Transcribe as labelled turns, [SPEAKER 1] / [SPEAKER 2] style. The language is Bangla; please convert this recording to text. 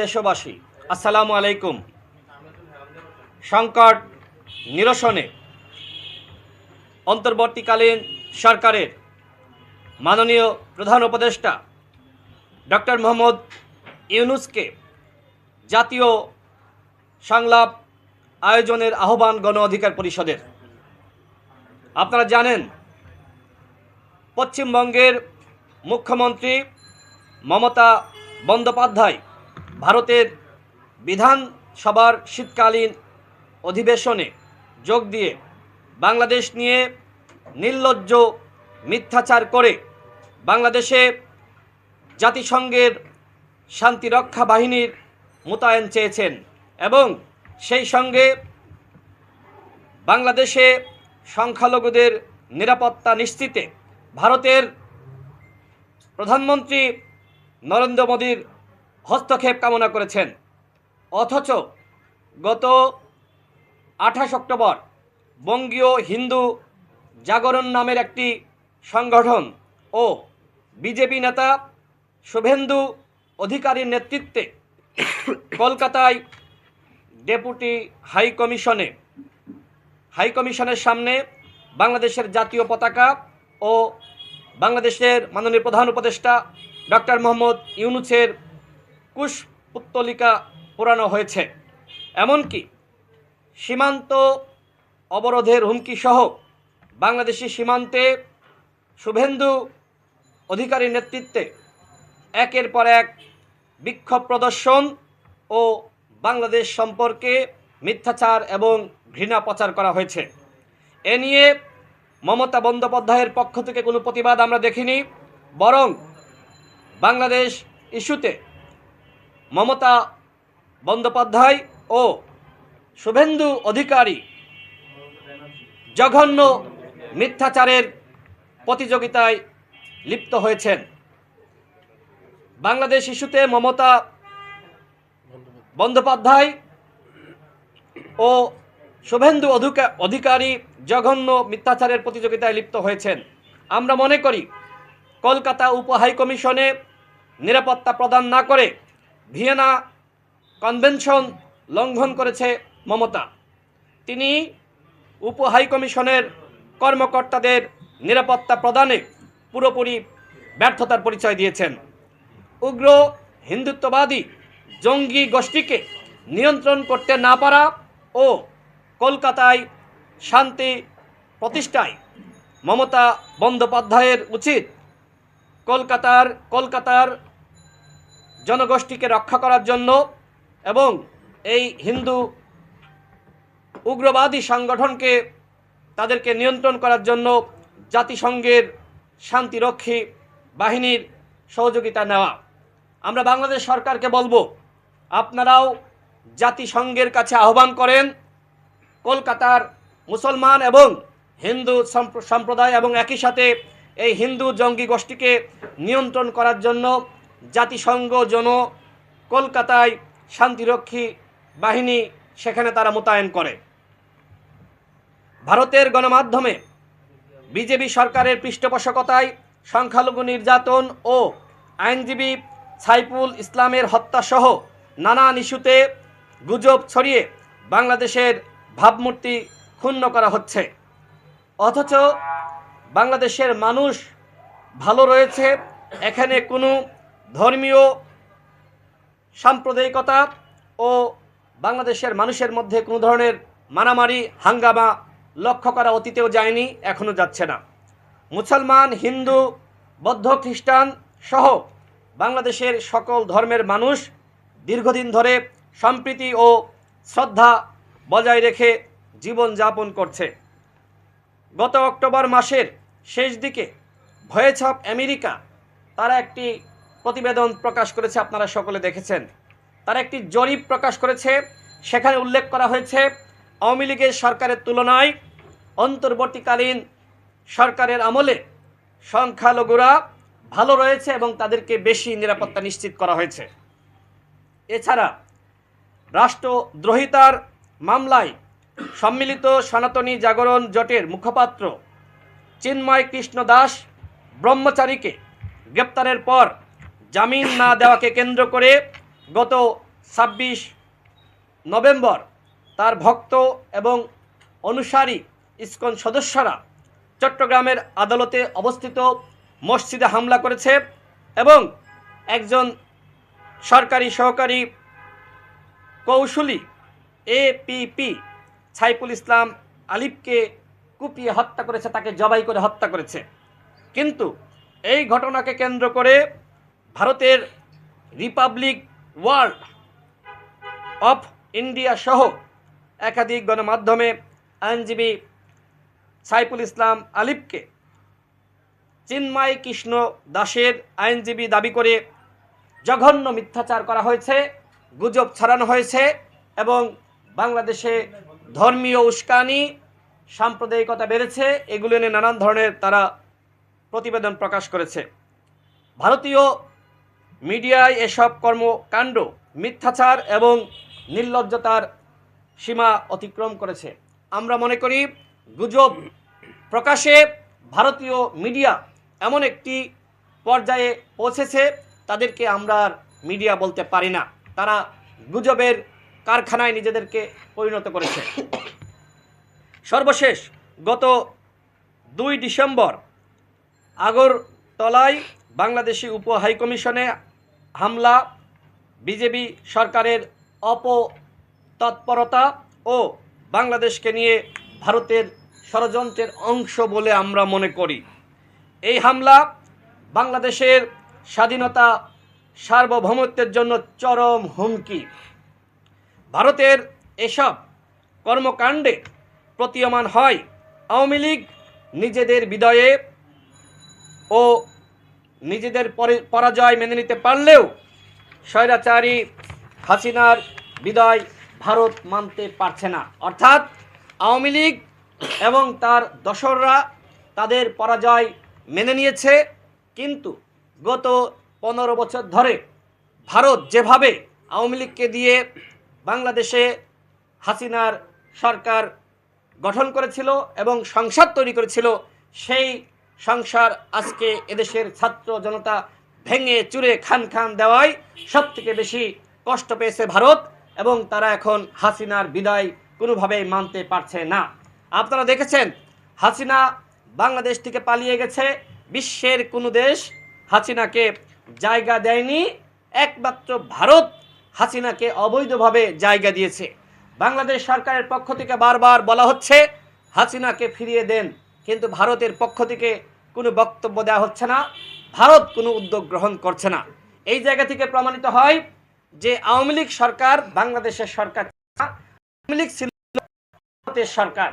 [SPEAKER 1] দেশবাসী, আসসালামু আলাইকুম। সংকট নিরসনে অন্তর্বর্তীকালীন সরকারের মাননীয় প্রধান উপদেষ্টা ডক্টর মোহাম্মদ ইউনুসকে জাতীয় সংলাপ আয়োজনের আহ্বান গণ অধিকার পরিষদের। আপনারা জানেন, পশ্চিমবঙ্গের মুখ্যমন্ত্রী মমতা বন্দ্যোপাধ্যায় ভারতের বিধানসভার শীতকালীন অধিবেশনে যোগ দিয়ে বাংলাদেশ নিয়ে নির্লজ্জ মিথ্যাচার করে বাংলাদেশে জাতিসংঘের শান্তিরক্ষা বাহিনীর মোতায়েন চেয়েছেন এবং সেই সঙ্গে বাংলাদেশে সংখ্যালঘুদের নিরাপত্তা নিশ্চিতে ভারতের প্রধানমন্ত্রী নরেন্দ্র মোদীর হস্তক্ষেপ কামনা করেছেন। অথচ গত আঠাশ অক্টোবর বঙ্গীয় হিন্দু জাগরণ নামের একটি সংগঠন ও বিজেপি নেতা শুভেন্দু অধিকারীর নেতৃত্বে কলকাতায় ডেপুটি হাই কমিশনে, হাই কমিশনের সামনে বাংলাদেশের জাতীয় পতাকা ও বাংলাদেশের মাননীয় প্রধান উপদেষ্টা ডক্টর মোহাম্মদ ইউনুসের কুশ পুত্তলিকা পোড়ানো হয়েছে। এমনকি সীমান্ত অবরোধের হুমকি সহ বাংলাদেশি সীমান্তে শুভেন্দু অধিকারীর নেতৃত্বে একের পর এক বিক্ষোভ প্রদর্শন ও বাংলাদেশ সম্পর্কে মিথ্যাচার এবং ঘৃণা প্রচার করা হয়েছে। এ নিয়ে মমতা বন্দ্যোপাধ্যায়ের পক্ষ থেকে কোনো প্রতিবাদ আমরা দেখিনি, বরং বাংলাদেশ ইস্যুতে মমতা বন্দ্যোপাধ্যায় ও শুভেন্দু অধিকারী জঘন্য মিথ্যাচারের প্রতিযোগিতায় লিপ্ত হয়েছেন। বাংলাদেশ ইস্যুতে মমতা বন্দ্যোপাধ্যায় ও শুভেন্দু অধিকা অধিকারী জঘন্য মিথ্যাচারের প্রতিযোগিতায় লিপ্ত হয়েছেন। আমরা মনে করি, কলকাতা উপ হাইকমিশনে নিরাপত্তা প্রদান না করে ভিয়েনা কনভেনশন লঙ্ঘন করেছে মমতা। তিনি উপ হাইকমিশনের কর্মকর্তাদের নিরাপত্তা প্রদানে পুরোপুরি ব্যর্থতার পরিচয় দিয়েছেন। উগ্র হিন্দুত্ববাদী জঙ্গি গোষ্ঠীকে নিয়ন্ত্রণ করতে না পারা ও কলকাতায় শান্তি প্রতিষ্ঠায় মমতা বন্দ্যোপাধ্যায়ের উচিত কলকাতার কলকাতার জনগোষ্ঠীকে রক্ষা করার জন্য এবং এই হিন্দু উগ্রবাদী সংগঠনকে তাদেরকে নিয়ন্ত্রণ করার জন্য জাতিসংঘের শান্তিরক্ষী বাহিনীর সহযোগিতা নেওয়া। আমরা বাংলাদেশ সরকারকে বলব, আপনারাও জাতিসংঘের কাছে আহ্বান করেন, কলকাতার মুসলমান এবং হিন্দু সম্প্র- সম্প্রদায় এবং একই সাথে এই হিন্দু জঙ্গি গোষ্ঠীকে নিয়ন্ত্রণ করার জন্য জাতিসংঘ জন কলকাতায় শান্তিরক্ষী বাহিনী সেখানে তারা মোতায়েন করে। ভারতের গণমাধ্যমে বিজেপি সরকারের পৃষ্ঠপোষকতায় সংখ্যালঘু নির্যাতন ও আইনজীবী সাইফুল ইসলামের হত্যাসহ নানান ইস্যুতে গুজব ছড়িয়ে বাংলাদেশের ভাবমূর্তি ক্ষুণ্ণ করা হচ্ছে। অথচ বাংলাদেশের মানুষ ভালো রয়েছে, এখানে কোনো ধর্মীয় সাম্প্রদায়িকতা ও বাংলাদেশের মানুষের মধ্যে কোনো ধরনের মারামারি, হাঙ্গামা লক্ষ্য করা অতীতেও যায়নি এখনও যাচ্ছে না। মুসলমান, হিন্দু, বৌদ্ধ, খ্রিস্টান সহ বাংলাদেশের সকল ধর্মের মানুষ দীর্ঘদিন ধরে সম্প্রীতি ও শ্রদ্ধা বজায় রেখে জীবনযাপন করছে। গত অক্টোবর মাসের শেষ দিকে ভয়েস অফ আমেরিকা তারা একটি প্রতিবেদন প্রকাশ করেছে, আপনারা সকলে দেখেছেন। তারা একটি জরিপ প্রকাশ করেছে, সেখানে উল্লেখ করা হয়েছে, আওয়ামী লীগের সরকারের তুলনায় অন্তর্বর্তীকালীন সরকারের আমলে সংখ্যালঘুরা ভালো রয়েছে এবং তাদেরকে বেশি নিরাপত্তা নিশ্চিত করা হয়েছে। এছাড়া রাষ্ট্রদ্রোহিতার মামলায় সম্মিলিত সনাতনী জাগরণ জোটের মুখপাত্র চিন্ময় কৃষ্ণ দাস ব্রহ্মচারীকে গ্রেপ্তারের পর জামিন না দেওয়াকে কেন্দ্র করে গত ছাব্বিশ নভেম্বর তার ভক্ত এবং অনুসারী ইসকন সদস্যরা চট্টগ্রামের আদালতে অবস্থিত মসজিদে হামলা করেছে এবং একজন সরকারি সহকারী কৌশলী এপিপি সাইফুল ইসলাম আলিফকে কুপিয়ে হত্যা করেছে, তাকে জবাই করে হত্যা করেছে। কিন্তু এই ঘটনাকে কেন্দ্র করে ভারতের রিপাবলিক ওয়ার্ল্ড অফ ইন্ডিয়া সহ একাধিক গণমাধ্যমে আইনজীবী সাইফুল ইসলাম আলিফকে চিন্ময় কৃষ্ণ দাসের আইনজীবী দাবি করে জঘন্য মিথ্যাচার করা হয়েছে, গুজব ছড়ানো হয়েছে এবং বাংলাদেশে ধর্মীয় উস্কানি, সাম্প্রদায়িকতা বেড়েছে, এগুলো নিয়ে নানান ধরনের তারা প্রতিবেদন প্রকাশ করেছে। ভারতীয় মিডিয়ায় এসব কর্মকাণ্ড, মিথ্যাচার এবং নির্লজ্জতার সীমা অতিক্রম করেছে। আমরা মনে করি, গুজব প্রকাশে ভারতীয় মিডিয়া এমন একটি পর্যায়ে পৌঁছেছে, তাদেরকে আমরা মিডিয়া বলতে পারি না। তারা গুজবের কারখানায় নিজেদেরকে পরিণত করেছে। সর্বশেষ, গত দুই ডিসেম্বর আগরতলায় বাংলাদেশি উপ হাইকমিশনে হামলা, বিজেপি সরকারের অপতৎপরতা ও বাংলাদেশকে নিয়ে ভারতের ষড়যন্ত্রের অংশ বলে আমরা মনে করি। এই হামলা বাংলাদেশের স্বাধীনতা, সার্বভৌমত্বের জন্য চরম হুমকি। ভারতের এসব কর্মকাণ্ডে প্রতীয়মান হয় আওয়ামী লীগ নিজেদের বিদয়ে ও নিজেদের পরাজয় মেনে নিতে পারলেও স্বৈরাচারী হাসিনার বিদায় ভারত মানতে পারছে না। অর্থাৎ আওয়ামী লীগ এবং তার দশররা তাদের পরাজয় মেনে নিয়েছে, কিন্তু গত পনেরো বছর ধরে ভারত যেভাবে আওয়ামী লীগকে দিয়ে বাংলাদেশে হাসিনার সরকার গঠন করেছিল এবং সংসদ তৈরি করেছিল, সেই সংসার আজকে এদেশের ছাত্র জনতা ভেঙে চুরে খান খান দেওয়ায় সব থেকে বেশি কষ্ট পেয়েছে ভারত এবং তারা এখন হাসিনার বিদায় কোনোভাবেই মানতে পারছে না। আপনারা দেখেছেন, হাসিনা বাংলাদেশ থেকে পালিয়ে গেছে, বিশ্বের কোনো দেশ হাসিনাকে জায়গা দেয়নি, একমাত্র ভারত হাসিনাকে অবৈধভাবে জায়গা দিয়েছে। বাংলাদেশ সরকারের পক্ষ থেকে বারবার বলা হচ্ছে, হাসিনাকে ফিরিয়ে দেন কিন্তু ভারতের পক্ষ থেকে কোনো বক্তব্য দেওয়া হচ্ছে না। ভারত কোনো উদ্যোগ গ্রহণ করছে না। এই জায়গা থেকে প্রমাণিত হয় যে আওয়ামী লীগ সরকার বাংলাদেশের সরকার আওয়ামী লীগ ছিল ভারতের সরকার।